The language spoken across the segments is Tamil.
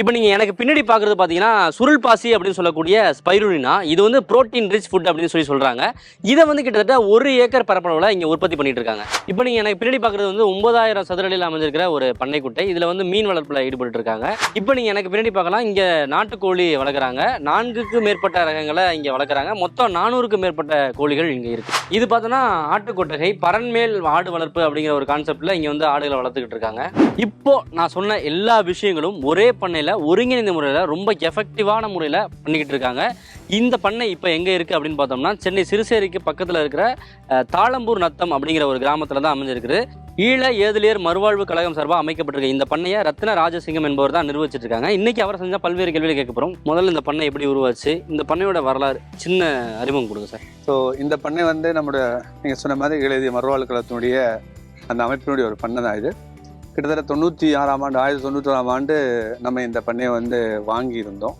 இப்போ நீங்கள் எனக்கு பின்னாடி பார்க்குறது பார்த்தீங்கன்னா சுருள் பாசி அப்படின்னு சொல்லக்கூடிய ஸ்பைருலினா இது வந்து புரோட்டீன் ரிச் ஃபுட் அப்படின்னு சொல்லி சொல்கிறாங்க இதை வந்து கிட்டத்தட்ட ஒரு ஏக்கர் பரப்பளவில் இங்கே உற்பத்தி பண்ணிட்டு இருக்காங்க. இப்போ நீங்கள் எனக்கு பின்னாடி பார்க்குறது வந்து ஒன்பதாயிரம் சதுரடியில் அமைஞ்சிருக்கிற ஒரு பண்ணைக்குட்டை. இதில் வந்து மீன் வளர்ப்பில் ஈடுபட்டு இருக்காங்க. இப்போ நீங்கள் எனக்கு பின்னாடி பார்க்கலாம். இங்கே நாட்டுக்கோழி வளர்க்குறாங்க. நான்குக்கு மேற்பட்ட ரகங்களை இங்கே வளர்க்குறாங்க. மொத்தம் நானூறுக்கு மேற்பட்ட கோழிகள் இங்கே இருக்குது இது பார்த்தோன்னா ஆட்டுக்கொட்டகை பரன்மேல் ஆடு வளர்ப்பு அப்படிங்கிற ஒரு கான்செப்டில் இங்கே வந்து ஆடுகளை வளர்த்துக்கிட்டு இருக்காங்க. இப்போ நான் சொன்ன எல்லா விஷயங்களும் ஒரே பண்ணையில் ஒருங்கிணைந்த முறையில் ரொம்ப எஃபெக்டிவான முறையில் பண்ணிக்கிட்டு இருக்காங்க. இந்த பண்ணை இப்போ எங்கே இருக்குது அப்படின்னு பார்த்தோம்னா சென்னை சிறுசேரிக்கு பக்கத்தில் இருக்கிற தாளம்பூர் நத்தம் அப்படிங்கிற ஒரு கிராமத்தில் தான் அமைஞ்சிருக்குது. ஈழ ஏதிலியர் மறுவாழ்வு கழகம் சார்பாக அமைக்கப்பட்டிருக்க. இந்த பண்ணையை ரத்ன ராஜசிங்கம் என்பவர் தான் நிர்வகிச்சிட்டு இருக்காங்க இன்றைக்கி அவர் செஞ்சால் பல்வேறு கேள்விகளை கேட்க போகிறோம் முதல்ல இந்த பண்ணை எப்படி உருவாச்சு? இந்த பண்ணையோட வரலாறு சின்ன அறிமுகம் கொடுங்க சார். ஸோ இந்த பண்ணை வந்து நம்முடைய நீங்கள் சொன்ன மாதிரி எழுதிய மறுவாழ்வு கழகத்தினுடைய அந்த அமைப்பினுடைய ஒரு பண்ணை தான் இது. கிட்டத்தட்ட தொண்ணூற்றி ஆறாம் ஆண்டு ஆயிரத்தி தொண்ணூத்தோராம் ஆண்டு நம்ம இந்த பண்ணையை வந்து வாங்கியிருந்தோம்.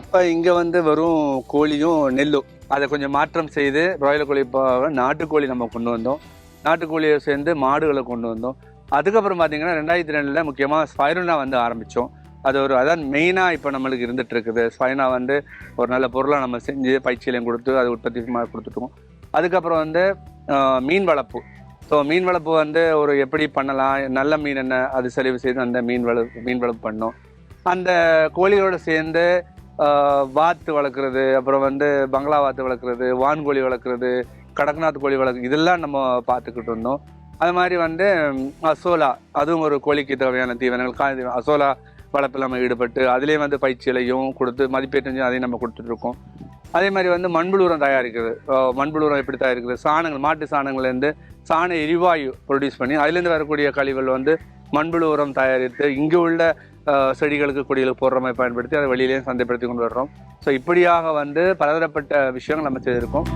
அப்போ இங்கே வந்து வெறும் கோழியும் நெல்லும் அதை கொஞ்சம் மாற்றம் செய்து பிராய்லர் கோழி இப்போ நாட்டுக்கோழி நம்ம கொண்டு வந்தோம். நாட்டுக்கோழியை சேர்ந்து மாடுகளை கொண்டு வந்தோம். அதுக்கப்புறம் பார்த்தீங்கன்னா ரெண்டாயிரத்தி ரெண்டில் முக்கியமாக ஸ்பைருனா வந்து ஆரம்பித்தோம் அது ஒரு அதான் மெயினாக இப்போ நம்மளுக்கு இருந்துட்டு இருக்குது ஸ்பைனா வந்து ஒரு நல்ல பொருளை நம்ம செஞ்சு பயிற்சியிலையும் கொடுத்து அது உற்பத்தி மாதிரி கொடுத்துட்டோம் அதுக்கப்புறம் வந்து மீன் வளர்ப்பு. ஸோ மீன் வளர்ப்பு வந்து ஒரு எப்படி பண்ணலாம்? நல்ல மீன் என்ன? அது செலவு செய்து அந்த மீன் வளர்ப்பு மீன் வளர்ப்பு பண்ணோம். அந்த கோழிகளோடு சேர்ந்து வாத்து வளர்க்குறது அப்புறம் வந்து பங்களா வாத்து வளர்க்குறது வான்கோழி வளர்க்குறது கடக்நாத் கோழி வளர்க்கு இதெல்லாம் நம்ம பார்த்துக்கிட்டு இருந்தோம். அது மாதிரி வந்து அசோலா அதுவும் ஒரு கோழிக்கு தேவையான தீவனங்கள். காய் தீவனம். அசோலா வளர்ப்பில் நம்ம ஈடுபட்டு அதுலேயே வந்து பயிற்சிகளையும் கொடுத்து மதிப்பீட்டையும் செஞ்சு அதையும் நம்ம கொடுத்துட்ருக்கோம் அதே மாதிரி வந்து மண்புழு உரம் தயாரிக்கிறது. மண்புழு உரம் எப்படி தயாரிக்கிறது? சாணங்கள் மாட்டு சாணங்கள்லேருந்து சாண எரிவாயு ப்ரொடியூஸ் பண்ணி அதுலேருந்து வரக்கூடிய கழிவுகள் வந்து மண்புழு உரம் தயாரித்து இங்கே உள்ள செடிகளுக்கு கொடிகளுக்கு போடுற மாதிரி பயன்படுத்தி அதை வெளியிலேயும் சந்தைப்படுத்தி கொண்டு வர்றோம். ஸோ இப்படியாக வந்து பலதரப்பட்ட விஷயங்கள் நம்ம செய்திருக்கோம்.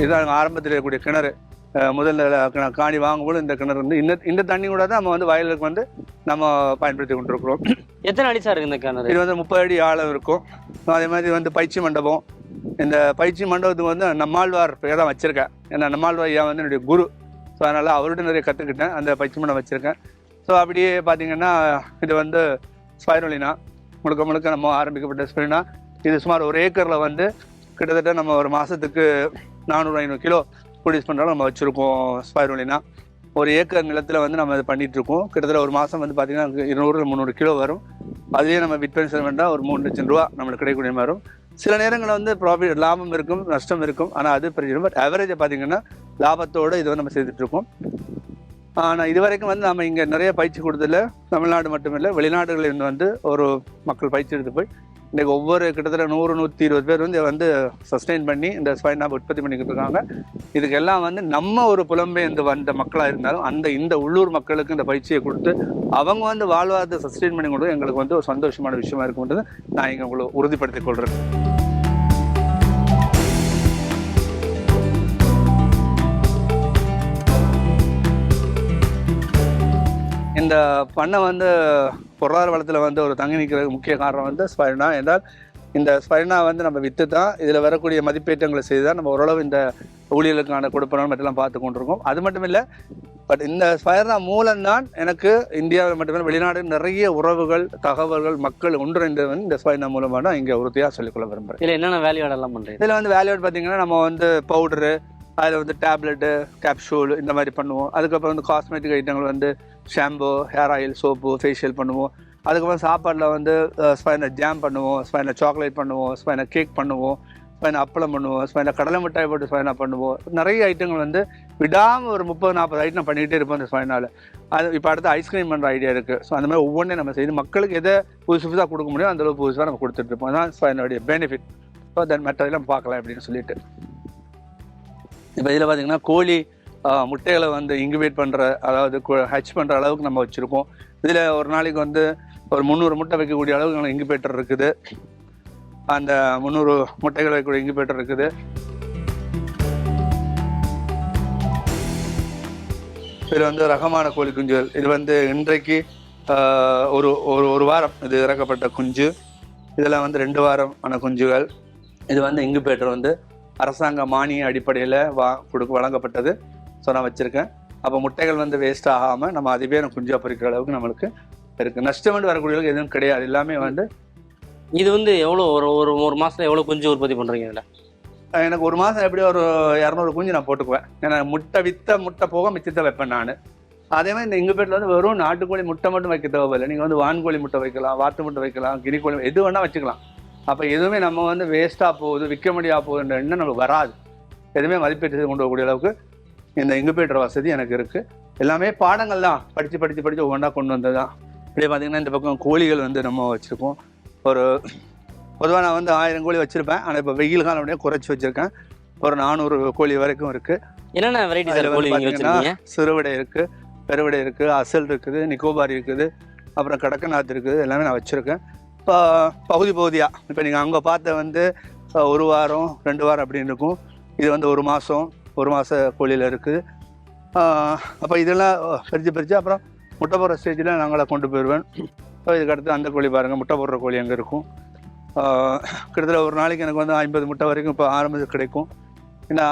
இதுதான் ஆரம்பத்தில் இருக்கக்கூடிய கிணறு. முதல்ல கிண- வாங்கும்போது இந்த கிணறு வந்து இந்த இந்த தண்ணி கூட தான் நம்ம வந்து வயலுக்கு வந்து நம்ம பயன்படுத்தி கொண்டிருக்கிறோம். எத்தனை அடி சார் இந்த கிணறு? இது வந்து முப்பது அடி ஆழம் இருக்கும். அதே மாதிரி வந்து பயிற்சி மண்டபம். இந்த பயிற்சி மண்டபத்துக்கு வந்து நம்மாழ்வார் பேர் தான் வச்சுருக்கேன். ஏன்னா நம்மாழ்வார் ஐயா வந்து என்னுடைய குரு. ஸோ அதனால் அவர்கிட்ட நிறைய கற்றுக்கிட்டேன் அந்த பயிற்சி மண்டபம் வச்சுருக்கேன். ஸோ அப்படியே பார்த்தீங்கன்னா இது வந்து ஸ்பைரோலினா. முழுக்க முழுக்க நம்ம ஆரம்பிக்கப்பட்ட ஸ்பைரோலினா. இது சுமார் ஒரு ஏக்கரில் வந்து கிட்டத்தட்ட நம்ம ஒரு மாதத்துக்கு நானூறு ஐநூறு கிலோ ப்ரொடியூஸ் பண்ணுறோம் நம்ம வச்சுருக்கோம் ஸ்பைரோலினா ஒரு ஏக்கர் நிலத்தில் வந்து நம்ம இது பண்ணிட்டு இருக்கோம் கிட்டத்தட்ட ஒரு மாதம் வந்து பார்த்திங்கன்னா இருநூறு முந்நூறு கிலோ வரும். அதுலேயே நம்ம விற்பனை செய்ய வேண்டாம் ஒரு மூணு லட்சம் ரூபா நம்மளுக்கு கிடைக்கக்கூடிய மாதிரி வரும். சில நேரங்களில் வந்து ப்ராஃபிட் லாபம் இருக்கும் நஷ்டம் இருக்கும். ஆனால் அது பிரச்சனை பட் ஆவரேஜை பார்த்தீங்கன்னா லாபத்தோடு இது வந்து நம்ம செய்துட்ருக்கோம் ஆனால் இது வரைக்கும் வந்து நம்ம இங்கே நிறைய பயிற்சி கொடுத்ததில்ல. தமிழ்நாடு மட்டுமில்லை வெளிநாடுகளில் வந்து ஒரு மக்கள் பயிற்சி எடுத்து போய் இன்றைக்கு ஒவ்வொரு கிட்டத்தட்ட நூறு நூற்றி இருபது பேர் வந்து வந்து சஸ்டெயின் பண்ணி இந்த ஸ்பைன் ஆப் உற்பத்தி பண்ணிக்கிட்டு இருக்காங்க. இதுக்கெல்லாம் வந்து நம்ம ஒரு புலம்பெயர்ந்து வந்த மக்களாக இருந்தாலும் அந்த இந்த உள்ளூர் மக்களுக்கு இந்த பயிற்சியை கொடுத்து அவங்க வந்து வாழ்வாதாரத்தை சஸ்டெயின் பண்ணி கொடுத்து எங்களுக்கு வந்து ஒரு சந்தோஷமான விஷயமா இருக்கும்ன்றது நான் இங்கே உங்களை உறுதிப்படுத்திக் கொள்கிறேன் இந்த பண்ணை வந்து பொருளாதார வளத்தில் வந்து ஒரு தங்கி நிற்கிறதுக்கு முக்கிய காரணம் வந்து ஸ்பைனா என்றால் இந்த ஸ்பைனா வந்து நம்ம விற்று தான் இதில் வரக்கூடிய மதிப்பேற்றங்களை செய்து தான் நம்ம ஓரளவு இந்த ஊழியர்களுக்கான கொடுப்பனம் மட்டும் பார்த்து கொண்டிருக்கோம். அது மட்டும் இல்லை பட் இந்த ஸ்பைனா மூலம்தான் எனக்கு இந்தியாவில் மட்டுமே வெளிநாடு நிறைய உறவுகள் தகவல்கள் மக்கள் ஒன்றிணைந்தது வந்து இந்த ஸ்பைனா மூலமாக தான் இங்கே உறுதியாக சொல்லிக்கொள்ள விரும்புகிறேன் இதில் என்னென்ன வேல்யூ எல்லாம் பண்ணுறீங்க இதில் வந்து வேல்யூட் பார்த்தீங்கன்னா நம்ம வந்து பவுடரு அதில் வந்து டேப்லெட்டு கேப்ஷூல் இந்த மாதிரி பண்ணுவோம். அதுக்கப்புறம் வந்து காஸ்மெட்டிக் ஐட்டங்கள் வந்து shampoo hair oil soap facial பண்ணுவோம். அதுக்கப்புறம் சாப்பாட்டில் வந்து ஸ்பைன ஜாம் பண்ணுவோம் ஸ்பைன சாக்லேட் பண்ணுவோம் ஸ்பைன கேக் பண்ணுவோம் ஸ்பைனில் அப்பளம் பண்ணுவோம் ஸ்பைன கடலை மிட்டாய் போட்டு ஸ்பைனாக பண்ணுவோம். நிறைய ஐட்டங்கள் வந்து விடாமல் ஒரு முப்பது நாற்பது ஐட்டம் பண்ணிகிட்டே இருப்போம் அந்த ஸ்பைனால் அது இப்போ அடுத்து ஐஸ்கிரீம் பண்ணுற ஐடியா இருக்குது ஸோ அந்த மாதிரி ஒவ்வொன்றையும் நம்ம செய்து மக்களுக்கு எதை புதுசு புதுசாக கொடுக்க முடியும் அந்த அளவு புதுசாக நம்ம கொடுத்துட்டு இருப்போம். அதான் ஸ்பைனோடைய பெனிஃபிட் ஸோ தென் மற்றதெல்லாம் பார்க்கலாம் அப்படின்னு சொல்லிட்டு. இப்போ இதில் பார்த்தீங்கன்னா கோழி முட்டைகளை வந்து இன்குபேட் பண்ணுற அதாவது ஹச் பண்ணுற அளவுக்கு நம்ம வச்சுருக்கோம். இதில் ஒரு நாளைக்கு வந்து ஒரு முந்நூறு முட்டை வைக்கக்கூடிய அளவுக்கு நம்ம இன்குபேட்டர் இருக்குது. அந்த முந்நூறு முட்டைகள் வைக்கக்கூடிய இன்குபேட்டர் இருக்குது. இது வந்து ரகமான கோழி குஞ்சுகள். இது வந்து இன்றைக்கு ஒரு ஒரு ஒரு வாரம் இது இறக்கப்பட்ட குஞ்சு. இதெல்லாம் வந்து ரெண்டு வாரம் ஆன குஞ்சுகள். இது வந்து இன்குபேட்டர் வந்து அரசாங்க மானிய அடிப்படையில் வா கொடுக்க வழங்கப்பட்டது. ஸோ நான் வச்சுருக்கேன். அப்போ முட்டைகள் வந்து வேஸ்ட் ஆகாமல் நம்ம அதுவே நம்ம குஞ்சா பொறிக்கிற அளவுக்கு நம்மளுக்கு இருக்குது நஷ்டம் வந்து வரக்கூடியவங்களுக்கு எதுவும் கிடையாது. எல்லாமே வந்து இது வந்து எவ்வளோ ஒரு ஒரு ஒரு மாசத்துல எவ்வளோ குஞ்சு உற்பத்தி பண்றீங்க இதுல? எனக்கு ஒரு மாதம் எப்படியும் ஒரு இரநூறு குஞ்சு நான் போட்டுக்குவேன். ஏன்னா முட்டை வித்த முட்டை போக மிச்சத்தை வைப்பேன் நான். அதே மாதிரி இந்த இங்குபேட்டில் வந்து வெறும் நாட்டுக்கோழி முட்டை மட்டும் வைக்க தேவையில்லை. நீங்கள் வந்து வான்கோழி முட்டை வைக்கலாம் வாத்து முட்டை வைக்கலாம் கினிக்கோழி எது வேணால் வச்சுக்கலாம். அப்போ எதுவுமே நம்ம வந்து வேஸ்ட்டாக போகுது விற்க முடியா போகுதுன்ற எண்ணம் நமக்கு வராது. எதுவுமே மதிப்பீட்டு கொண்டு வரக்கூடிய அளவுக்கு இந்த இங்குபேட்டர் வசதி எனக்கு இருக்குது எல்லாமே பாடங்கள் தான். படித்து படித்து படித்து ஒவ்வொன்றா கொண்டு வந்தது தான் இப்படியே பார்த்தீங்கன்னா இந்த பக்கம் கோழிகள் வந்து நம்ம வச்சுருக்கோம். ஒரு பொதுவாக நான் வந்து ஆயிரம் கோழி வச்சுருப்பேன். ஆனால் இப்போ வெயில் காலம் அப்படியே குறைச்சி வச்சுருக்கேன். ஒரு நானூறு கோழி வரைக்கும் இருக்குது என்னென்ன வெரைட்டி சிறுவிடை இருக்கு பெருவிடை இருக்கு அசல் இருக்குது நிக்கோபாரி இருக்குது அப்புறம் கடக்கநாத் இருக்குது எல்லாமே நான் வச்சிருக்கேன். இப்போ பகுதி பகுதியாக இப்போ நீங்கள் அங்கே பார்த்த வந்து ஒரு வாரம் ரெண்டு வாரம் அப்படின்னு இருக்கும். இது வந்து ஒரு மாதம் ஒரு மாத கோழியில் இருக்குது அப்போ இதெல்லாம் பிரித்து பிரித்து அப்புறம் முட்டை போடுற ஸ்டேஜில் நாங்கள கொண்டு போயிடுவேன் இப்போ இதுக்கு அடுத்து அந்த கோழி பாருங்கள் முட்டை போடுற கோழி அங்கே இருக்கும். கிட்டத்தட்ட ஒரு நாளைக்கு எனக்கு வந்து ஐம்பது முட்டை வரைக்கும் இப்போ ஆரம்பத்தில் கிடைக்கும். ஏன்னா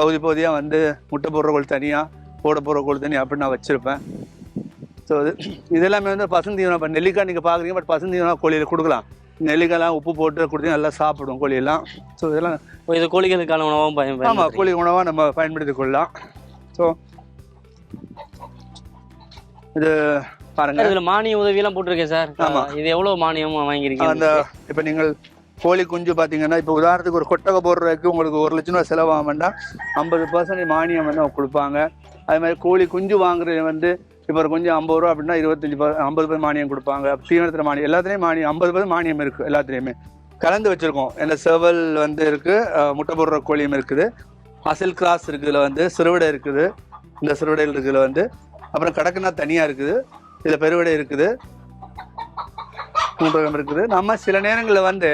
பகுதி பகுதியாக வந்து முட்டை போடுற கோழி தனியாக போட போகிற கோழி தனியாக அப்படி நான் வச்சுருப்பேன். ஸோ இது இதெல்லாமே வந்து பசுந்தீவனம். இப்போ நெல்லிக்காய் நீங்கள் பார்க்குறீங்க பட் பசுந்தீவனம் கோழியில் கொடுக்கலாம். நெல்லிக்காய்லாம் உப்பு போட்டு கொடுத்து நல்லா சாப்பிடும் கோழியெல்லாம். ஸோ இதெல்லாம் இது கோழிகளுக்கான உணவும் பயன் ஆமாம். கோழி உணவாக நம்ம பயன்படுத்திக் கொள்ளலாம். ஸோ இது பாருங்க. இதுல மானிய உதவி எல்லாம் போட்டிருக்கேன் சார். ஆமா. இது எவ்வளவு மானியம் வாங்கியிருக்கீங்க அந்த இப்போ நீங்கள் கோழி குஞ்சு பார்த்தீங்கன்னா இப்போ உதாரணத்துக்கு ஒரு கொட்டகை போடுறதுக்கு உங்களுக்கு ஒரு லட்சம் ரூபா செலவாகமெண்டா ஐம்பது பர்சன்டேஜ் மானியம் வந்து அவங்க கொடுப்பாங்க. அது மாதிரி கோழி குஞ்சு வாங்குறது வந்து இப்போ கொஞ்சம் ஐம்பது ரூபா அப்படின்னா இருபத்தஞ்சி ஐம்பது பேர் மானியம் கொடுப்பாங்க. தீவனத்தில் மானியம் எல்லாத்துலேயும் மானியம் ஐம்பது பேர் மானியம் இருக்குது எல்லாத்துலேயுமே. கலந்து வச்சுருக்கோம். இந்த செவல் வந்து இருக்குது முட்டை போடுற கோழியும் இருக்குது. அசல் கிராஸ் இருக்குதுல வந்து சிறுவிடை இருக்குது. இந்த சிறுவிடையில் இருக்குதுல வந்து. அப்புறம் கடக்குனா தனியாக இருக்குது. இதில் பெருவிடை இருக்குது. மூன்றகம் இருக்குது. நம்ம சில நேரங்களில் வந்து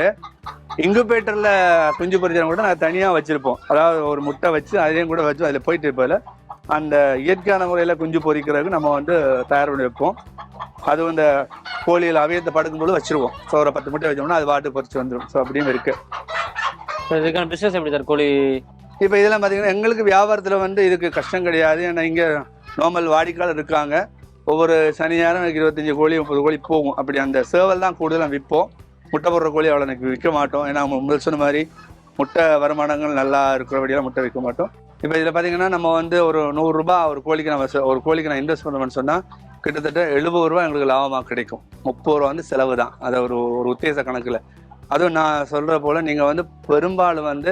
இங்குபேட்டரில் குஞ்சு பொரிச்சவங்க கூட நான் தனியாக வச்சுருப்போம். அதாவது ஒரு முட்டை வச்சு அதையும் கூட வச்சு அதில் போயிட்டு இருப்பதில் அந்த இயற்கையான முறையில் குஞ்சு பொரிக்கிறதுக்கு நம்ம வந்து தயார் பண்ணி வைப்போம். அது இந்த கோழியில் அவியத்தை படுக்கும்போது வச்சுருவோம். ஸோ ஒரு பத்து முட்டை வச்சோம்னா அது வாட்டு பொரிச்சு வந்துடும் ஸோ அப்படியும் இருக்குது இதுக்கான பிசினஸ் எப்படி சார் கோழி இப்போ இதெல்லாம் பார்த்தீங்கன்னா எங்களுக்கு வியாபாரத்தில் வந்து இதுக்கு கஷ்டம் கிடையாது. ஏன்னா இங்கே நார்மல் வாடிக்கையாளர் இருக்காங்க. ஒவ்வொரு சனி நேரம் எனக்கு இருபத்தஞ்சி கோழி முப்பது கோழி போகும். அப்படி அந்த சேவல் தான் கூடுதலாக விற்போம். முட்டை போடுற கோழி அவ்வளோ எனக்கு விற்க மாட்டோம். ஏன்னா முதல் சொன்ன மாதிரி முட்டை வருமானங்கள் நல்லா இருக்கிறபடியெல்லாம் முட்டை விற்க மாட்டோம். இப்போ இதில் பார்த்தீங்கன்னா நம்ம வந்து ஒரு நூறுரூபா ஒரு கோழிக்கு நம்ம ஒரு கோழிக்கு நான் இன்வெஸ்ட் பண்ணுவேன்னு சொன்னால் கிட்டத்தட்ட எழுபது ரூபா எங்களுக்கு லாபமாக கிடைக்கும். முப்பது ரூபா வந்து செலவு தான். அதை ஒரு ஒரு உத்தேச கணக்கில். அதுவும் நான் சொல்கிற போல் நீங்கள் வந்து பெரும்பாலும் வந்து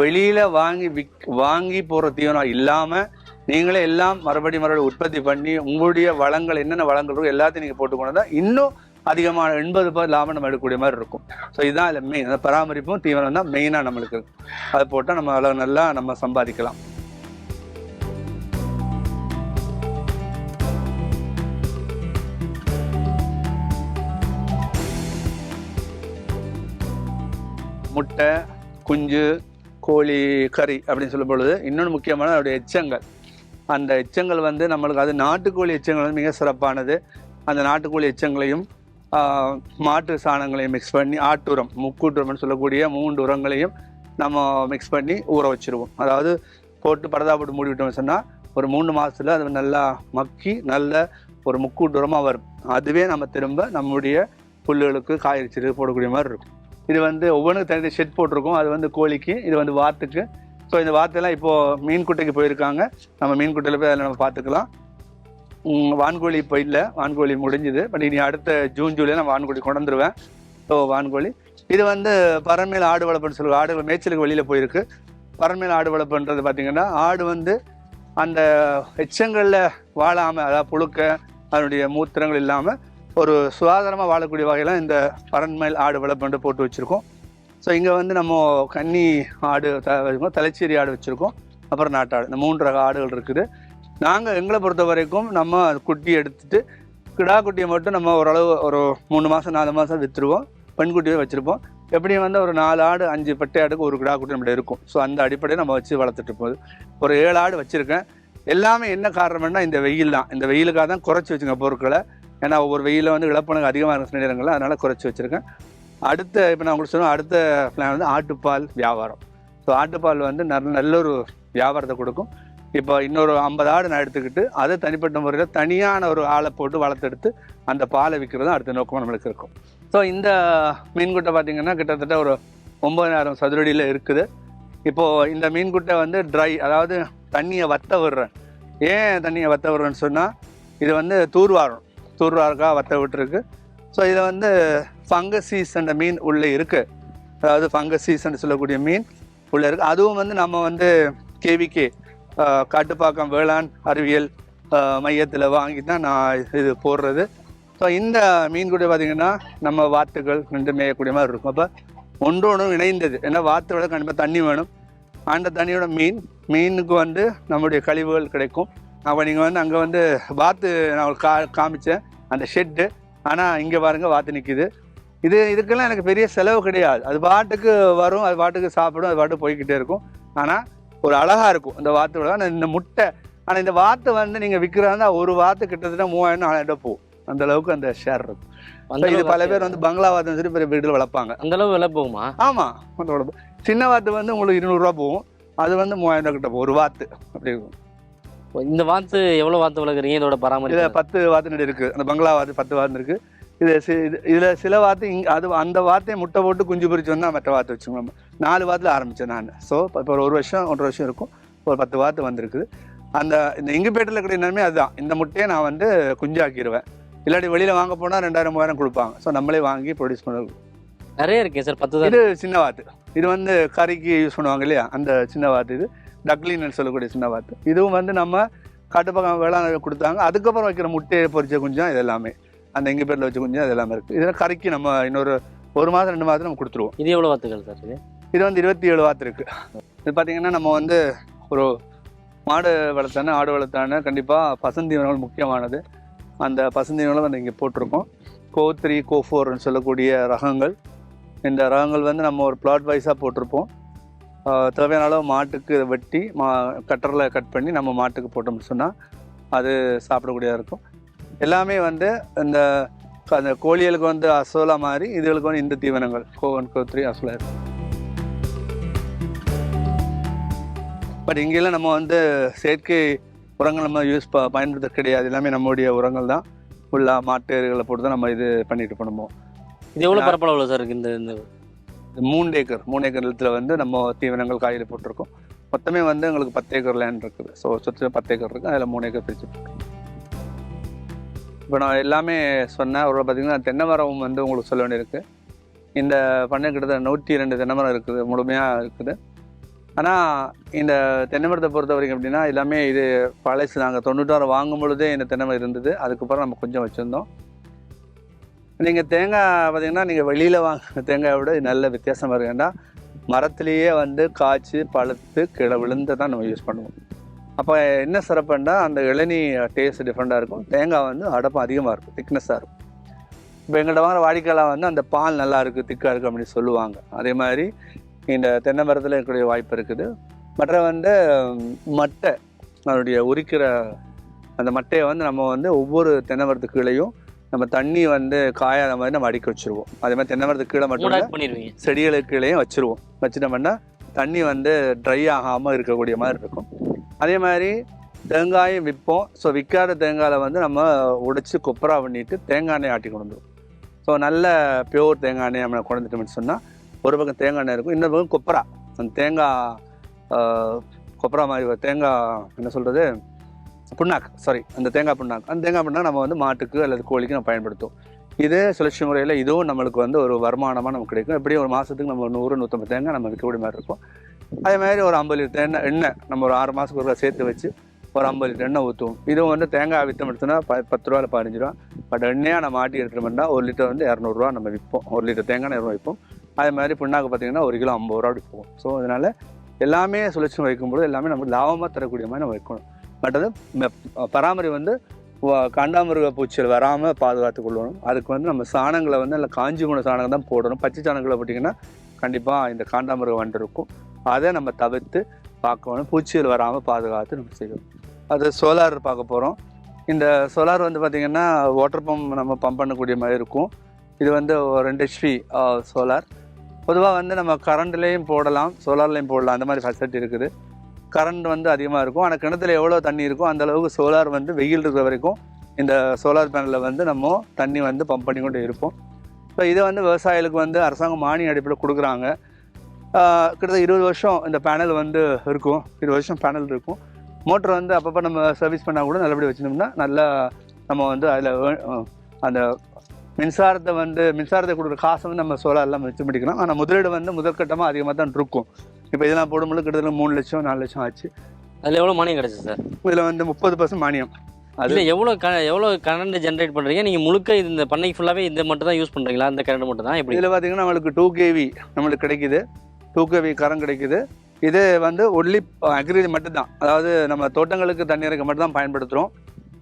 வெளியில் வாங்கி விக் வாங்கி போகிற தீவனம் இல்லாமல் நீங்களே எல்லாம் மறுபடியும் மறுபடியும் உற்பத்தி பண்ணி உங்களுடைய வளங்கள் என்னென்ன வளங்கள் இருக்கோ எல்லாத்தையும் நீங்கள் போட்டுக்கொண்டு தான் இன்னும் அதிகமான எண்பது பேர் லாபம் நம்ம எடுக்கக்கூடிய மாதிரி இருக்கும். ஸோ இதுதான் இதில் மெயின் அந்த பராமரிப்பும் தீவனம் தான் மெயினாக நம்மளுக்கு. அதை போட்டால் நம்ம அளவு நல்லா நம்ம சம்பாதிக்கலாம். முட்டை குஞ்சு கோழி கறி அப்படின்னு சொல்லும் பொழுது இன்னொன்று முக்கியமான அதோடைய எச்சங்கள். அந்த எச்சங்கள் வந்து நம்மளுக்கு அது நாட்டுக்கோழி எச்சங்கள் வந்து மிக சிறப்பானது. அந்த நாட்டுக்கோழி எச்சங்களையும் மாட்டு சாணங்களையும் மிக்ஸ் பண்ணி ஆட்டுரம் முக்கூட்டுரம்னு சொல்லக்கூடிய மூன்று உரங்களையும் நம்ம மிக்ஸ் பண்ணி ஊற வச்சிருவோம். அதாவது போட்டு பரதா போட்டு மூடி விட்டோம்னு சொன்னால் ஒரு மூணு மாதத்தில் அது நல்லா மக்கி நல்ல ஒரு முக்கூட்டு உரமாக வரும். அதுவே நம்ம திரும்ப நம்முடைய புல்லுகளுக்கு காய்கறி போடக்கூடிய மாதிரி இருக்கும். இது வந்து ஒவ்வொன்றுக்கு தனி ஷெட் போட்டிருக்கோம். அது வந்து கோழிக்கு இது வந்து வாத்துக்கு. ஸோ இந்த வாத்தெல்லாம் இப்போது மீன் குட்டைக்கு போயிருக்காங்க. நம்ம மீன் குட்டையில் போய் அதில் நம்ம பார்த்துக்கலாம். வான்கோழி இப்போ இல்லை. வான்கோழி முடிஞ்சுது. பட் இனி அடுத்த ஜூன் ஜூலை நான் வான்கோழி கொண்டுருவேன் ஸோ வான்கோழி. இது வந்து பறமேல் ஆடு வளர்ப்புன்னு சொல்லுவாங்க. ஆடு மேய்ச்சலுக்கு வெளியில் போயிருக்கு. பறமேல் ஆடு வளர்ப்புன்றது பார்த்தீங்கன்னா ஆடு வந்து அந்த எச்சங்களில் வாழாமல் அதாவது புழுக்க அதனுடைய மூத்திரங்கள் இல்லாமல் ஒரு சுகாதாரமாக வாழக்கூடிய வகையில் இந்த பறன்மேல் ஆடு வளர்ப்புன்ட்டு போட்டு வச்சுருக்கோம். ஸோ இங்கே வந்து நம்ம கன்னி ஆடு த வச்சுருக்கோம் தலைச்சேரி ஆடு வச்சுருக்கோம். அப்புறம் நாட்டாடு. இந்த மூன்று ரக ஆடுகள் இருக்குது. நாங்கள் எங்களை பொறுத்த வரைக்கும் நம்ம குட்டி எடுத்துட்டு கிடா குட்டியை மட்டும் நம்ம ஓரளவு ஒரு மூணு மாதம் நாலு மாதம் விற்றுருவோம் பெண்குட்டியை வச்சுருப்போம். எப்படியும் வந்து ஒரு நாலு ஆடு அஞ்சு பட்டை ஆடுக்கு ஒரு கிடா குட்டி நம்மகிட்ட இருக்கும். ஸோ அந்த அடிப்படையில் நம்ம வச்சு வளர்த்துட்டு போகுது. ஒரு ஏழு ஆடு வச்சுருக்கேன். எல்லாமே என்ன காரணம்னா இந்த வெயில் தான். இந்த வெயிலுக்காக தான் குறைச்சி வச்சுங்க பொருட்களை. ஏன்னா ஒவ்வொரு வெயிலில் வந்து இழப்பணங்க அதிகமாக இருக்கிற நேரங்களில் அதனால் குறைச்சி வச்சுருக்கேன். அடுத்த இப்போ நான் உங்களுக்கு சொன்ன அடுத்த பிளான் வந்து ஆட்டுப்பால் வியாபாரம். ஸோ ஆட்டுப்பால் வந்து நல்ல நல்ல ஒரு வியாபாரத்தை கொடுக்கும். இப்போ இன்னொரு ஐம்பது ஆடு நான் எடுத்துக்கிட்டு அதை தனிப்பட்ட முறையில் தனியான ஒரு ஆளை போட்டு வளர்த்தெடுத்து அந்த பாலை விற்கிறது அடுத்த நோக்கமாக நம்மளுக்கு இருக்கும். ஸோ இந்த மீன்குட்டை பார்த்தீங்கன்னா கிட்டத்தட்ட ஒரு ஒம்பதாயிரம் சதுரடியில் இருக்குது. இப்போது இந்த மீன்குட்டை வந்து ட்ரை அதாவது தண்ணியை வத்த விடுறேன். ஏன் தண்ணியை வத்த விடுறேன்னு சொன்னால் இது வந்து தூர்வாரம் தூர்வாருக்காக வத்த விட்டுருக்கு. ஸோ இதை வந்து ஃபங்கஸ் சீசன் மீன் உள்ளே இருக்குது அதாவது ஃபங்கஸ் சீசன் சொல்லக்கூடிய மீன் உள்ளே இருக்குது அதுவும் வந்து நம்ம வந்து கேவிகே காட்டுப்பாக்கம் வேளாண் அறிவியல் மையத்தில் வாங்கி தான் நான் இது போடுறது. ஸோ இந்த மீன் கூட பார்த்திங்கன்னா நம்ம வாத்துகள் ரெண்டு மேயக்கூடிய மாதிரி இருக்கும். அப்போ ஒன்றோடும் இணைந்தது. ஏன்னா வாத்தோட கண்டிப்பாக தண்ணி வேணும். அந்த தண்ணியோட மீன் மீனுக்கு வந்து நம்முடைய கழிவுகள் கிடைக்கும். அப்போ நீங்கள் வந்து அங்கே வந்து வாத்து நான் கா காமிச்சேன். அந்த ஷெட்டு ஆனால் இங்கே பாருங்கள் வாத்து நிற்கிது இது இதுக்கெல்லாம் எனக்கு பெரிய செலவு கிடையாது. அது பாட்டுக்கு வரும் அது பாட்டுக்கு சாப்பிடும் அது பாட்டுக்கு போய்கிட்டே இருக்கும். ஆனால் ஒரு அழகாக இருக்கும் இந்த வாத்து ஆனால் இந்த முட்டை ஆனால் இந்த வாத்து வந்து நீங்கள் விற்கிறாங்க ஒரு வாத்து கிட்டத்தட்ட மூவாயிரம் நாலாயிரம் ரூபாய் போகும். அந்த அளவுக்கு அந்த ஷேர் இருக்கும். அந்த So இது பல பேர் வந்து பங்களா வாத்து சொல்லி பெரிய வீட்டில் வளர்ப்பாங்க. அந்த அளவு விலை போகுமா? ஆமாம் அந்த சின்ன வாத்து வந்து உங்களுக்கு இருநூறுவா போகும். அது வந்து மூவாயிரம் ரூபா கிட்ட போகும். ஒரு வாத்து. அப்படி இருக்கும். இந்த வாத்து எவ்வளவு வாத்து வளர்க்குறீங்க? இதோட பராமரிப்பு. பத்து வாத்து நடி இருக்குது அந்த பங்களா வாத்து பத்து வாத்து இருக்குது இது இதில் சில இங்கே அது அந்த வாத்தையை முட்டை போட்டு குஞ்சு பொரிச்சு வந்தால் மற்ற வாத்து வச்சுக்கோங்க. நாலு வாத்தில் ஆரம்பித்தேன் நான். ஸோ இப்போ ஒரு வருஷம் ஒன்றரை வருஷம் இருக்கும். ஒரு பத்து வாத்து வந்திருக்குது. அந்த இந்த இங்குபேட்டில் இருக்கிற நன்மை அதுதான். இந்த முட்டையை நான் வந்து குஞ்சாக்கிடுவேன் இல்லாட்டி வெளியில் வாங்க போனால் ரெண்டாயிரம் மூவாயிரம் கொடுப்பாங்க. ஸோ நம்மளே வாங்கி ப்ரொடியூஸ் பண்ண நிறைய இருக்கே சார் பத்து இது சின்ன வாத்து இது வந்து கறிக்கு யூஸ் பண்ணுவாங்க இல்லையா? அந்த சின்ன வாத்து இது. டக்லின்னு சொல்லக்கூடிய சின்ன வாத்து இதுவும் வந்து நம்ம காட்டுப்பக்கம் வேளாண் கொடுத்தாங்க. அதுக்கப்புறம் வைக்கிற முட்டையை பொரிச்ச குஞ்சம் இது எல்லாமே. அந்த எங்கள் பேரில் வச்ச குஞ்சம் இது எல்லாமே இருக்குது இதெல்லாம் கறிக்கு நம்ம இன்னொரு ஒரு மாதம் ரெண்டு மாதம் நம்ம கொடுத்துருவோம். இது எவ்வளவு வாத்துகள் சார் இது? இது வந்து இருபத்தி ஏழு வாத்து இருக்குது இது பார்த்தீங்கன்னா நம்ம வந்து ஒரு மாடு வளர்த்தானே ஆடு வளர்த்தானே கண்டிப்பாக பசந்தீவனங்கள் முக்கியமானது. அந்த பசந்தீவனங்களும் வந்து இங்கே போட்டிருக்கோம். கோ த்ரீ கோ ஃபோர்னு சொல்லக்கூடிய ரகங்கள். இந்த ரகங்கள் வந்து நம்ம ஒரு பிளாட் வைஸாக போட்டிருப்போம். தேவையான அளவு மாட்டுக்கு வெட்டி மா கட்டரில் கட் பண்ணி நம்ம மாட்டுக்கு போட்டோம்னு சொன்னால் அது சாப்பிடக்கூடியதாக இருக்கும். எல்லாமே வந்து இந்த அந்த கோழிகளுக்கு வந்து அசோலா மாதிரி இதுகளுக்கு வந்து இந்த தீவனங்கள். Co one Co three azolla but இங்கெல்லாம் நம்ம வந்து செயற்கை உரங்கள் நம்ம யூஸ் ப பயன்படுத்த கிடையாது. எல்லாமே நம்மளுடைய உரங்கள் தான். ஃபுல்லாக மாட்டு எருகளை போட்டு தான் நம்ம இது பண்ணிட்டு பண்ணுவோம் இது எவ்வளவு பரப்பளவுல சார் இருக்கு இந்த இந்த மூணு ஏக்கர். மூணு ஏக்கர் நிலத்தில் வந்து நம்ம தீவனங்கள் காய்கறி போட்டிருக்கோம். மொத்தமே வந்து எங்களுக்கு பத்து ஏக்கர் லேண்ட் இருக்குது. ஸோ சுற்றி பத்து ஏக்கர் இருக்குது அதில் மூணு ஏக்கர் பிரிச்சு இப்போ நான் எல்லாமே சொன்னேன். அவரோட பார்த்தீங்கன்னா தென்னை மரம் வந்து உங்களுக்கு சொல்ல வேண்டியிருக்கு. இந்த பண்ணை கிட்டத்தட்ட நூற்றி ரெண்டு தென்னை மரம் இருக்குது முழுமையாக இருக்குது. ஆனால் இந்த தென்னை மரத்தை பொறுத்த வரைக்கும் எப்படின்னா எல்லாமே இது பழசு. நாங்கள் தொண்ணூற்றாறு வாங்கும் பொழுதே இந்த தென்னை மரம் இருந்தது. அதுக்கப்புறம் நம்ம கொஞ்சம் வச்சுருந்தோம். நீங்கள் தேங்காய் பார்த்தீங்கன்னா நீங்கள் வெளியில் வாங்க தேங்காயை விட இது நல்ல வித்தியாசமாக இருக்குன்னா மரத்துலேயே வந்து காய்ச்சி பழுத்து கீழே விழுந்து தான் நம்ம யூஸ் பண்ணுவோம். அப்போ என்ன சிறப்புன்னா அந்த இளநீ டேஸ்ட் டிஃப்ரெண்ட்டாக இருக்கும். தேங்காய் வந்து அடப்பம் அதிகமாக இருக்கும் திக்னஸாக இருக்கும். இப்போ எங்கள்கிட்ட வாங்குற வாடிக்கையாளர் வந்து அந்த பால் நல்லா இருக்குது திக்காக இருக்குது அப்படின்னு சொல்லுவாங்க. அதே மாதிரி இந்த தென்னை மரத்தில் இருக்கக்கூடிய வாய்ப்பு இருக்குது. மற்ற வந்து மட்டை அதனுடைய உரிக்கிற அந்த மட்டையை வந்து நம்ம வந்து ஒவ்வொரு தென்னை மரத்துக்கு கீழேயும் நம்ம தண்ணி வந்து காயாத மாதிரி நம்ம அடிக்க வச்சிருவோம். அதே மாதிரி தென்னை மரத்துக்கு கீழே மட்டும் செடிகளுக்கு கீழேயும் வச்சிருவோம். வச்சிட்டோம்னா தண்ணி வந்து ட்ரை ஆகாமல் இருக்கக்கூடிய மாதிரி இருக்கும். அதே மாதிரி தேங்காயும் விற்போம். ஸோ விற்காத தேங்காயில் வந்து நம்ம உடைச்சி கொப்பரா பண்ணிட்டு தேங்காய் எண்ணெய் ஆட்டி கொண்டு வந்துருவோம். ஸோ நல்ல பியோர் தேங்காய் எண்ணெய் நம்ம கொண்டு சொன்னால் ஒரு பக்கம் தேங்காய் எண்ணெய் இருக்கும் இன்னொரு பக்கம் கொப்பரா. அந்த தேங்காய் கொப்பரா மாதிரி தேங்காய் என்ன சொல்கிறது புண்ணாக்கு. சாரி அந்த தேங்காய் புண்ணாக்கு. அந்த தேங்காய் புண்ணாக்கு நம்ம வந்து மாட்டுக்கு அல்லது கோழிக்கு நம்ம பயன்படுத்துவோம். இதே சுழற்சி முறையில் இதுவும் நம்மளுக்கு வந்து ஒரு வருமானமாக நமக்கு கிடைக்கும். எப்படியும் ஒரு மாதத்துக்கு நம்ம நூறு நூற்றம்பது தேங்காய் நம்ம விற்கக்கூடிய மாதிரி இருக்கும். அதே மாதிரி ஒரு ஐம்பது லிட்டர் எண்ணெய் எண்ணெய் நம்ம ஒரு ஆறு மாதத்துக்கு ஒரு சேர்த்து வச்சு ஒரு ஐம்பது லிட்டர் எண்ணெய் ஊற்றுவோம் இதுவும் வந்து தேங்காய் விற்றம் எடுத்தோம்னா ப பத்து ரூபாயில் பதினஞ்சு ரூபா. பட் எண்ணெயாக நம்ம ஆட்டி எடுத்துட்டோம்னா ஒரு லிட்டர் வந்து இரநூறுவா நம்ம விற்போம் ஒரு லிட்டர் தேங்காய் இரநூறு விற்போம் அதே மாதிரி புண்ணாக்கு பார்த்தீங்கன்னா ஒரு கிலோ ஐம்பது ரூபா போகும். ஸோ அதனால் எல்லாமே சுழற்சி வைக்கும்போது எல்லாமே நமக்கு லாபமாக தரக்கூடிய மாதிரி நம்ம வைக்கணும். மற்றது மெ- பராமரி வந்து கண்டாமிருக பூச்சிகள் வராமல் பாதுகாத்து கொள்ளணும். அதுக்கு வந்து நம்ம சாணங்களை வந்து நல்லா காஞ்சி போன சாணங்கள் தான் போடணும். பச்சை சாணங்களை போட்டிங்கன்னா கண்டிப்பாக இந்த காண்டாமிருக வண்டு இருக்கும். அதை நம்ம தவிர்த்து பார்க்கணும். பூச்சிகள் வராமல் பாதுகாத்து நம்ம செய்யணும். அது சோலார் பார்க்க போகிறோம் இந்த சோலார் வந்து பார்த்திங்கன்னா வாட்டர் பம்ப் நம்ம பம்ப் பண்ணக்கூடிய மாதிரி இருக்கும். இது வந்து ரெண்டு ஹெச்பி சோலார். பொதுவாக வந்து நம்ம கரண்ட்லேயும் போடலாம் சோலார்லேயும் போடலாம். அந்த மாதிரி ஃபெசிலிட்டி இருக்குது. கரண்ட் வந்து அதிகமாக இருக்கும். ஆனால் கிணத்துல எவ்வளோ தண்ணி இருக்கோ அந்த அளவுக்கு சோலார் வந்து வெயில் இருக்கிற வரைக்கும் இந்த சோலார் பேனலில் வந்து நம்ம தண்ணி வந்து பம்ப் பண்ணி கொண்டு இருப்போம். ஸோ இதை வந்து விவசாயிகளுக்கு வந்து அரசாங்கம் மானிய அடிப்பில் கொடுக்குறாங்க. கிட்டத்தட்ட இருபது வருஷம் இந்த பேனல் வந்து இருக்கும். இருபது வருஷம் பேனல் இருக்கும். மோட்டர் வந்து அப்பப்போ நம்ம சர்வீஸ் பண்ணால் கூட நல்லபடியாக வச்சுருந்தோம்னா நல்லா நம்ம வந்து அதில் அந்த மின்சாரத்தை வந்து மின்சாரத்தை கொடுக்குற காசை வந்து நம்ம சோலார்லாம் மிச்சம் பண்ணிக்கலாம் ஆனால் முதலீடு வந்து முதற்கட்டமாக அதிகமாக தான் இருக்கும். இப்போ இதெல்லாம் போடும்போது கிட்டத்தட்ட மூணு லட்சம் நாலு லட்சம் ஆச்சு. அதில் எவ்வளோ மானியம் கிடைச்சு சார்? இதில் வந்து முப்பது பர்சன்ட் மானியம். அது- இல்லை எவ்வளோ க எவ்வளோ கரண்ட் ஜென்ரேட் பண்ணுறீங்க நீங்கள் முழுக்க இந்த பண்ணைக்கு ஃபுல்லாகவே இந்த மட்டும் தான் யூஸ் பண்ணுறீங்களா இந்த கரண்ட் மட்டும் தான் எப்படி? இதில் பார்த்தீங்கன்னா நம்மளுக்கு டூ கேவி நம்மளுக்கு கிடைக்குது. தூக்கவி கரம் கிடைக்குது. இது வந்து ஒன்லி அக்ரி மட்டும்தான். அதாவது நம்ம தோட்டங்களுக்கு தண்ணீருக்கு மட்டும்தான் பயன்படுத்துகிறோம்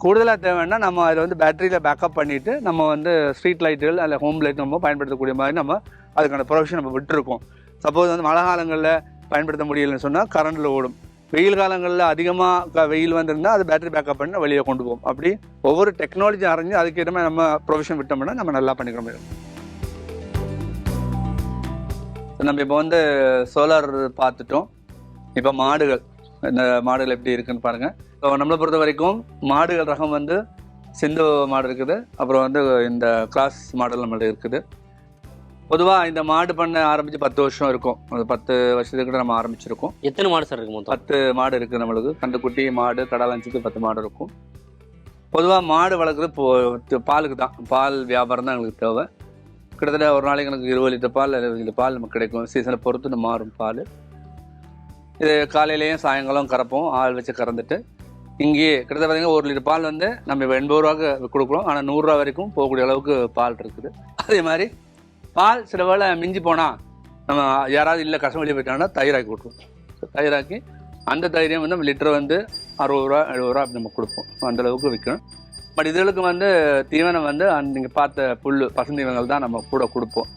கூடுதலாக தேவைன்னா நம்ம அதில் வந்து பேட்டரியில் பேக்கப் பண்ணிவிட்டு நம்ம வந்து ஸ்ட்ரீட் லைட்டுகள் அல்ல ஹோம் லைட் நம்ம பயன்படுத்தக்கூடிய மாதிரி நம்ம அதுக்கான ப்ரொவிஷன் நம்ம விட்டுருக்கோம். சப்போஸ் வந்து மழை காலங்களில் பயன்படுத்த முடியலன்னு சொன்னால் கரண்டில் ஓடும். வெயில் காலங்களில் அதிகமாக வெயில் வந்திருந்தால் அது பேட்டரி பேக்கப் பண்ணி வெளியே கொண்டு போவோம். அப்படி ஒவ்வொரு டெக்னாலஜி அறிஞ்சு அதுக்கேற்ற மாதிரி நம்ம ப்ரொவிஷன் விட்டோம்னா நம்ம நல்லா பண்ணிக்கிற முடியும் நம்ம இப்போ வந்து சோலார் பார்த்துட்டோம். இப்போ மாடுகள் இந்த மாடுகள் எப்படி இருக்குன்னு பாருங்க. இப்போ நம்மளை பொறுத்த வரைக்கும் மாடுகள் ரகம் வந்து சிந்து மாடு இருக்குது. அப்புறம் வந்து இந்த கிராஸ் மாடல் நம்மள்ட்ட இருக்குது. பொதுவாக இந்த மாடு பண்ண ஆரம்பித்து பத்து வருஷம் இருக்கும். ஒரு பத்து வருஷத்துக்கு கூட நம்ம ஆரம்பிச்சிருக்கோம். எத்தனை மாடு சார் இருக்கு மொத்தம்? பத்து மாடு இருக்குது நம்மளுக்கு. கண்டுக்குட்டி மாடு கடலஞ்சுக்கு பத்து மாடு இருக்கும். பொதுவாக மாடு வளர்க்குறது பாலுக்கு தான். பால் வியாபாரம் தான் எங்களுக்கு தேவை. கிட்டத்தட்ட ஒரு நாளைக்கு எனக்கு இருபது லிட்டர் பால் இருபது லிட்டர் பால் நமக்கு கிடைக்கும். சீசனை பொறுத்து மாறும் பால். இது காலையிலேயும் சாயங்காலம் கறப்போம். ஆள் வச்சு கறந்துட்டு இங்கேயே கிட்டத்தட்ட பார்த்தீங்கன்னா ஒரு லிட்டர் பால் வந்து நம்ம இப்போ எண்பது ரூபாய்க்கு கொடுக்குறோம். ஆனால் நூறுரூவா வரைக்கும் போகக்கூடிய அளவுக்கு பால் இருக்குது. அதே மாதிரி பால் சில வேளை மிஞ்சி போனால் நம்ம யாராவது இல்லை கஷ்டம் வெளியே போயிட்டாங்கன்னா தயிராக்கி விட்ருவோம் தயிராக்கி அந்த தைரியம் வந்து நம்ம லிட்டர் வந்து அறுபது ரூபா எழுபது ரூபா அப்படி நம்ம கொடுப்போம். அந்தளவுக்கு விற்கணும். பட் இதுகளுக்கு வந்து தீவனம் வந்து நீங்கள் பார்த்த புல் பசுந்தீவனங்கள் தான் நம்ம கூட கொடுப்போம்.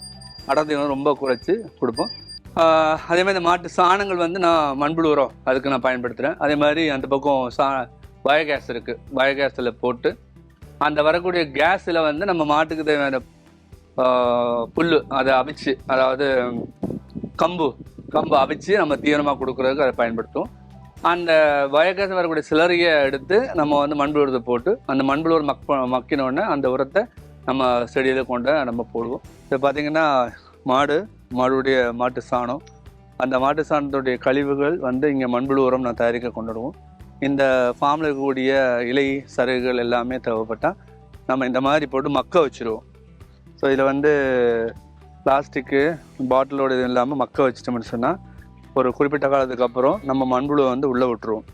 அடர் தீவனம் ரொம்ப குறைச்சி கொடுப்போம். அதே மாதிரி இந்த மாட்டு சாணங்கள் வந்து நான் மண்புழு உரம் அதுக்கு நான் பயன்படுத்துகிறேன் அதே மாதிரி அந்த பக்கம் சா பயோகேஸ் இருக்குது பயோகேஸில் போட்டு அந்த வரக்கூடிய கேஸில் வந்து நம்ம மாட்டுக்கு தேவையான புல் அதை அவிச்சு அதாவது கம்பு கம்பு அவிச்சு நம்ம தீவனமாக கொடுக்குறதுக்கு அதை பயன்படுத்துவோம். அந்த பயோகேஸ் வரக்கூடிய சிலரியை எடுத்து நம்ம வந்து மண்புழுத்தை போட்டு அந்த மண்புழுவர் மக் மக்கினோடனே அந்த உரத்தை நம்ம செடியில் கொண்டு நம்ம போடுவோம். இப்போ பார்த்தீங்கன்னா மாடு மாடுடைய மாட்டு சாணம். அந்த மாட்டு சாணத்துடைய கழிவுகள் வந்து இங்கே மண்புழு உரம் நான் தயாரிக்க கொண்டுடுவோம் இந்த ஃபார்மில் இருக்கக்கூடிய இலை சருகுகள் எல்லாமே தேவைப்பட்டால் நம்ம இந்த மாதிரி போட்டு மக்க வச்சுருவோம். ஸோ இதில் வந்து பிளாஸ்டிக்கு பாட்டிலோட இது இல்லாமல் மக்க வச்சிட்டோம்னு சொன்னால் ஒரு குறிப்பிட்ட காலத்துக்கு அப்புறம் நம்ம மண்புழுவை வந்து உள்ளே விட்டுருவோம்.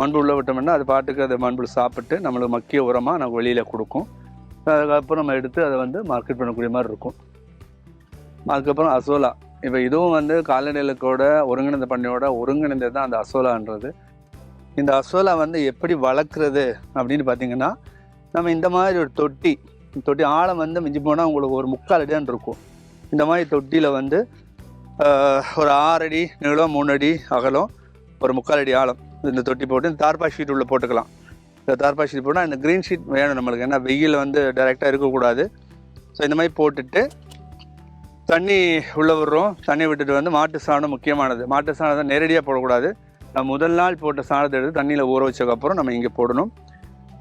மண்புழு உள்ளே விட்டோம்னா அது பாட்டுக்கு அது மண்புழு சாப்பிட்டு நம்மளுக்கு மக்கிய உரமாக நம்ம வெளியில் கொடுக்கும். அதுக்கப்புறம் நம்ம எடுத்து அதை வந்து மார்க்கெட் பண்ணக்கூடிய மாதிரி இருக்கும். அதுக்கப்புறம் அசோலா. இப்போ இதுவும் வந்து கால்நடைகளுக்கோட ஒருங்கிணைந்த பண்ணையோட ஒருங்கிணைந்தது தான் அந்த அசோலான்றது. இந்த அசோலா வந்து எப்படி வளர்க்குறது அப்படின்னு பார்த்தீங்கன்னா நம்ம இந்த மாதிரி ஒரு தொட்டி தொட்டி ஆழம் வந்து மிஞ்சி போனால் உங்களுக்கு ஒரு முக்கால் அடிதான் இருக்கும். இந்த மாதிரி தொட்டியில் வந்து ஒரு ஆறு அடி நீளம் மூணு அடி அகலம் ஒரு முக்கால் அடி ஆழம். இந்த தொட்டி போட்டு இந்த தார்பா ஷீட் உள்ளே போட்டுக்கலாம். இந்த தார்பா ஷீட் போட்டால் இந்த க்ரீன் ஷீட் வேணும் நம்மளுக்கு. ஏன்னா வெயில் வந்து டைரெக்டாக இருக்கக்கூடாது ஸோ இந்த மாதிரி போட்டுட்டு தண்ணி உள்ளே விடுறோம். தண்ணி விட்டுட்டு வந்து மாட்டு சாணம் முக்கியமானது. மாட்டு சாணத்தை நேரடியாக போடக்கூடாது. நம்ம முதல் நாள் போட்ட சாணத்தை எடுத்து தண்ணியில் ஊற வச்சதுக்கப்புறம் நம்ம இங்கே போடணும்.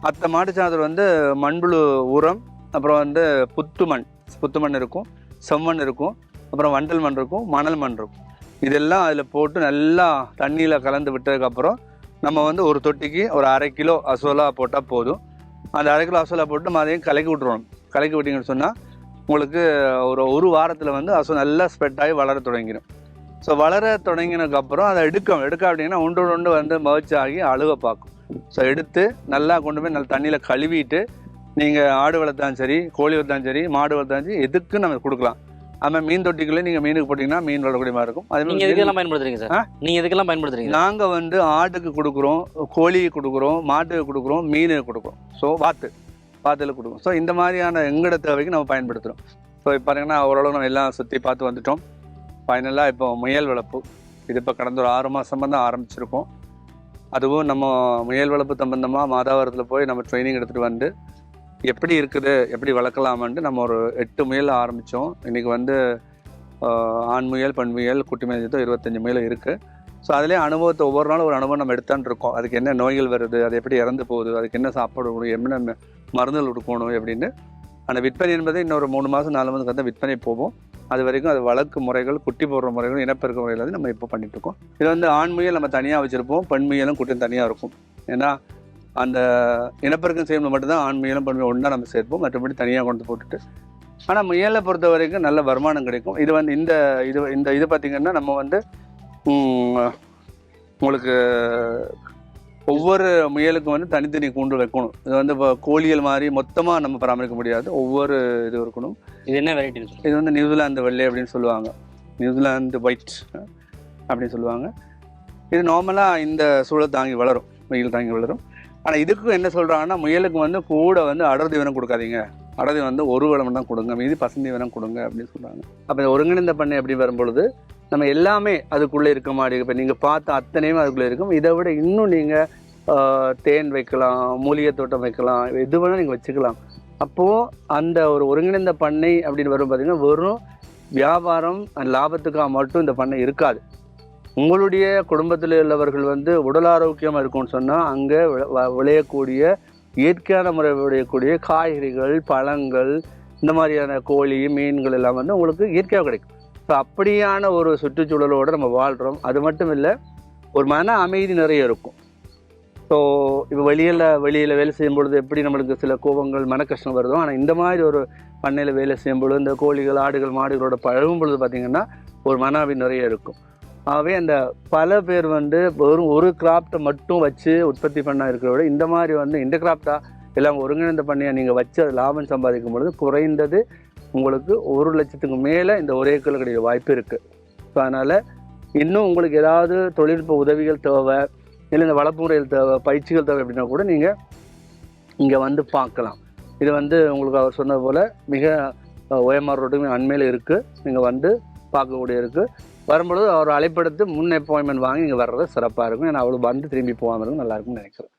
மற்ற மாட்டு சாணத்தில் வந்து மண்புழு உரம் அப்புறம் வந்து புத்து மண் புத்து மண் இருக்கும். செம்மண் இருக்கும். அப்புறம் வண்டல் மண் இருக்கும் மணல் மண் இருக்கும். இதெல்லாம் அதில் போட்டு நல்லா தண்ணியில் கலந்து விட்டதுக்கப்புறம் நம்ம வந்து ஒரு தொட்டிக்கு ஒரு அரை கிலோ அசோலா போட்டால் போதும். அந்த அரை கிலோ அசோலா போட்டு நம்ம அதையும் கலக்கி விட்டுருவோம் கலக்கி விட்டிங்கன்னு சொன்னால் உங்களுக்கு ஒரு ஒரு வாரத்தில் வந்து அசோ நல்லா ஸ்ப்ரெட் ஆகி வளர தொடங்கிடும் ஸோ வளர தொடங்கினதுக்கப்புறம் அதை எடுக்கும். எடுக்க அப்படின்னா ஒன்று ஒன்று வந்து மகிழ்ச்சி ஆகி அழுக பார்க்கும். ஸோ எடுத்து நல்லா கொண்டு போய் நல்லா தண்ணியில் கழுவிட்டு நீங்கள் ஆடு வளர்த்தாலும் சரி கோழி வளர்த்தாலும் சரி மாடு வளர்த்தாலும் சரி எதுக்கு நம்ம கொடுக்கலாம். அதுமாதிரி மீன் தொட்டிக்குள்ளே நீங்கள் மீனுக்கு போட்டிங்கன்னா மீன் வளரக்கூடிய மாதிரி இருக்கும். அதே நீங்க மாதிரி எதுக்கெல்லாம் பயன்படுத்துறீங்க? சார்? நீங்க எதுக்கெல்லாம் பயன்படுத்துறீங்க? நாங்கள் வந்து ஆட்டுக்கு கொடுக்குறோம் கோழிக்கு கொடுக்குறோம் மாட்டுக்கு கொடுக்குறோம் மீனுக்கு கொடுக்குறோம். ஸோ வாத்து. வாத்தில் கொடுக்குறோம். ஸோ இந்த மாதிரியான எங்களோட தேவைக்கு நம்ம பயன்படுத்துகிறோம் ஸோ இப்போ பாருங்கன்னா ஓரளவு நம்ம எல்லாம் சுற்றி பார்த்து வந்துட்டோம். ஃபைனலாக இப்போ முயல் வளர்ப்பு. இது இப்போ கடந்த ஒரு ஆறு மாதமாக தான் ஆரம்பிச்சிருக்கோம். அதுவும் நம்ம முயல் வளர்ப்பு சம்பந்தமாக மாதாவரத்தில் போய் நம்ம ட்ரைனிங் எடுத்துகிட்டு வந்து எப்படி இருக்குது எப்படி வளர்க்கலாமான்ட்டு நம்ம ஒரு எட்டு முயல் ஆரம்பித்தோம் இன்றைக்கி வந்து ஆண் முயல் பெண் முயல் குட்டி முயல் இருபத்தஞ்சி முயல் இருக்குது ஸோ அதிலே அனுபவத்தை ஒவ்வொரு நாளும் ஒரு அனுபவம் நம்ம எடுத்தான்னு இருக்கோம். அதுக்கு என்ன நோய்கள் வருது அது எப்படி இறந்து போகுது அதுக்கு என்ன சாப்பாடு கொடுக்கணும் என்ன மருந்துகள் கொடுக்கணும் அப்படின்னு. அந்த விற்பனை என்பது இன்னொரு மூணு மாதம் நாலு மாதம் வந்து விற்பனை போவோம் அது வரைக்கும் அது வழக்கு முறைகள் குட்டி போடுற முறைகள் இனப்பெருக்க முறைகள் வந்து நம்ம இப்போ பண்ணிட்டு இருக்கோம். இது வந்து ஆண் முயல் நம்ம தனியாக வச்சுருப்போம் பெண் முயலும் குட்டியும் தனியாக இருக்கும். ஏன்னா அந்த இனப்பெருக்கம் செய்யும்போது மட்டும்தான் ஆண் முயலும் பெண் ஒன்றா நம்ம சேர்ப்போம். மற்றபடி தனியாக கொண்டு போட்டுட்டு. ஆனால் முயலை பொறுத்த வரைக்கும் நல்ல வருமானம் கிடைக்கும். இது வந்து இந்த இது இந்த இது பார்த்திங்கன்னா நம்ம வந்து உங்களுக்கு ஒவ்வொரு முயலுக்கும் வந்து தனித்தனி கூண்டு வைக்கணும். இது வந்து இப்போ கோழிகள் மாதிரி மொத்தமாக நம்ம பராமரிக்க முடியாது. ஒவ்வொரு இது இருக்கணும். இது என்ன சொல்லுங்க. இது வந்து நியூசிலாந்து வெள்ளை அப்படின்னு சொல்லுவாங்க. நியூசிலாந்து ஒயிட் அப்படின்னு சொல்லுவாங்க. இது நார்மலாக இந்த சூழல் தாங்கி வளரும். வெயில் தாங்கி வளரும். ஆனால் இதுக்கும் என்ன சொல்கிறாங்கன்னா முயலுக்கு வந்து கூட வந்து அடர் தீவனம் கொடுக்காதீங்க. அடர் தீவனம் வந்து ஒரு வேளை தான் கொடுங்க. மீதி பசுந்தீவனம் கொடுங்க அப்படின்னு சொல்கிறாங்க அப்போ இந்த ஒருங்கிணைந்த பண்ணை அப்படி வரும்பொழுது நம்ம எல்லாமே அதுக்குள்ளே இருக்க மாதிரி இப்போ நீங்கள் பார்த்த அத்தனையும் அதுக்குள்ளே இருக்கும். இதை விட இன்னும் நீங்கள் தேன் வைக்கலாம் மூலிகை தோட்டம் வைக்கலாம் எது வேணால் நீங்கள் வச்சுக்கலாம். அப்போது அந்த ஒரு ஒருங்கிணைந்த பண்ணை அப்படின்னு வரும் பார்த்தீங்கன்னா வெறும் வியாபாரம் லாபத்துக்காக மட்டும் இந்த பண்ணை இருக்காது. உங்களுடைய குடும்பத்தில் உள்ளவர்கள் வந்து உடல் ஆரோக்கியமாக இருக்கும்னு சொன்னால் அங்கே விளையக்கூடிய இயற்கையான முறை விளையக்கூடிய காய்கறிகள் பழங்கள் இந்த மாதிரியான கோழி மீன்கள் எல்லாம் வந்து உங்களுக்கு இயற்கையாக கிடைக்கும். ஸோ அப்படியான ஒரு சுற்றுச்சூழலோடு நம்ம வாழ்கிறோம் அது மட்டும் இல்லை ஒரு மன அமைதி நிறைய இருக்கும். ஸோ இப்போ வெளியில் வெளியில் வேலை செய்யும் பொழுது எப்படி நம்மளுக்கு சில கோபங்கள் மன கஷ்டம் வருதோ ஆனால் இந்த மாதிரி ஒரு பண்ணையில் வேலை செய்யும் பொழுது இந்த கோழிகள் ஆடுகள் மாடுகளோட பழகும் பொழுது பார்த்திங்கன்னா ஒரு மன அமைதி நிறைய இருக்கும். ஆகவே அந்த பல பேர் வந்து வெறும் ஒரு கிராப்டை மட்டும் வச்சு உற்பத்தி பண்ண இருக்கிறத விட இந்த மாதிரி வந்து இந்த கிராப்டா எல்லாம் ஒருங்கிணைந்த பண்ணியை நீங்கள் வச்சு அது லாபம் சம்பாதிக்கும் பொழுது குறைந்தது உங்களுக்கு ஒரு லட்சத்துக்கு மேலே இந்த ஒரே ஏக்கர் கிடைக்கிற வாய்ப்பு இருக்குது ஸோ அதனால் இன்னும் உங்களுக்கு ஏதாவது தொழில்நுட்ப உதவிகள் தேவை இல்லை இந்த வளர்ப்பு முறைகள் தேவை பயிற்சிகள் தேவை அப்படின்னா கூட நீங்கள் இங்கே வந்து பார்க்கலாம். இது வந்து உங்களுக்கு அவர் சொன்னது போல் மிக ஓஎம்ஆர் ரோட்டுக்கு அண்மையில் இருக்குது நீங்கள் வந்து பார்க்கக்கூடிய இருக்குது வரும்பொழுது அவர் அழைப்படுத்து முன் அப்பாயின்மெண்ட் வாங்கி இங்கே வர்றது சிறப்பாக இருக்கும். ஏன்னா அவ்வளோ வந்து திரும்பி போகாமல் இருக்கும் நல்லாயிருக்கும்னு நினைக்கிறேன்.